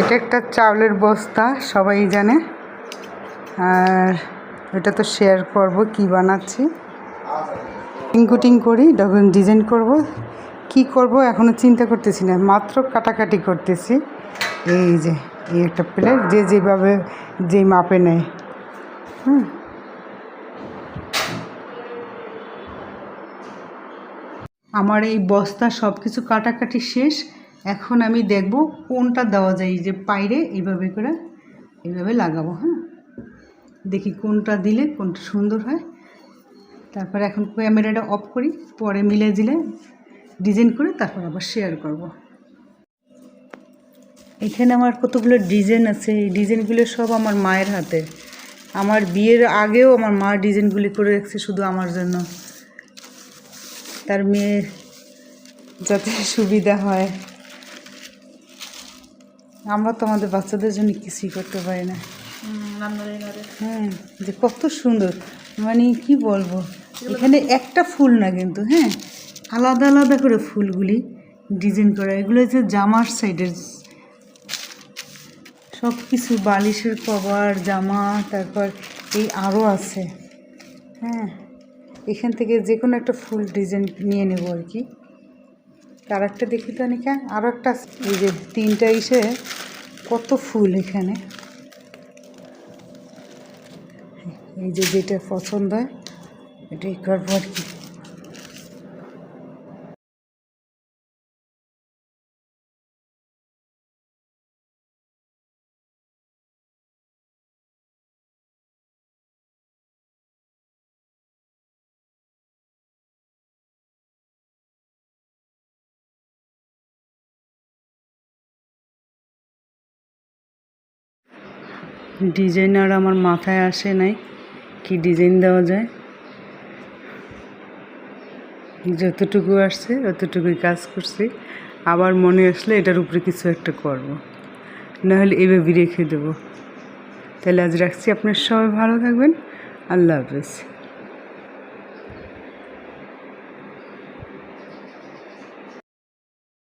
এটা একটা চাউলের বস্তা, সবাই জানে। আর এটা তো শেয়ার করব, কি বানাচ্ছি। কুটিং করি, ডবল ডিজাইন করব। কি করব এখনও চিন্তা করতেছি না, মাত্র কাটাকাটি করতেছি। এই যে, এই একটা প্লেট যে যেভাবে যেই মাপে নেয়। হুম। আমার এই বস্তা সব কিছু কাটাকাটি শেষ। এখন আমি দেখব কোনটা দেওয়া যায়, এই যে পাইরে এইভাবে করে এইভাবে লাগাবো হ্যাঁ? দেখি কোনটা দিলে কোনটা সুন্দর হয়। তারপর এখন ক্যামেরাটা অফ করি, পরে মিলে দিলে ডিজাইন করে তারপর আবার শেয়ার করব। এখানে আমার কতগুলো ডিজাইন আছে, এই ডিজাইনগুলো সব আমার মায়ের হাতে। আমার বিয়ের আগেও আমার মা ডিজাইনগুলি করে রেখেছে শুধু আমার জন্য। তার মেয়ের যাতে সুবিধা হয়। আমরা তো আমাদের বাচ্চাদের জন্য কিছুই করতে পারি না। হ্যাঁ যে কত সুন্দর। মানে কি বলব? এখানে একটা ফুল না কিন্তু হ্যাঁ? আলাদা আলাদা করে ফুলগুলি ডিজাইন করা। এগুলো হচ্ছে জামার সাইডের। সব কিছু বালিশের কভার জামা তারপর এই আরও আছে। হ্যাঁ এখান থেকে যে কোনো একটা ফুল ডিজাইন নিয়ে নেব আর কি। আর একটা দেখি তো নিকা আরও একটা এই যে তিনটা ইসে কত ফুল এখানে। এই যে যেটা পছন্দ হয়, এটাই করব আর কি। ডিজাইনার আমার মাথায় আসে নাই, কি ডিজাইন দেওয়া যায়। যতটুকু আসছে অতটুকুই কাজ করছি। আবার মনে আসলে এটার উপরে কিছু একটা করব। নাহলে এভাবে রেখে দেবো। তাহলে আজ রাখছি। আপনার সবাই ভালো থাকবেন। আল্লাহ হাফেজ।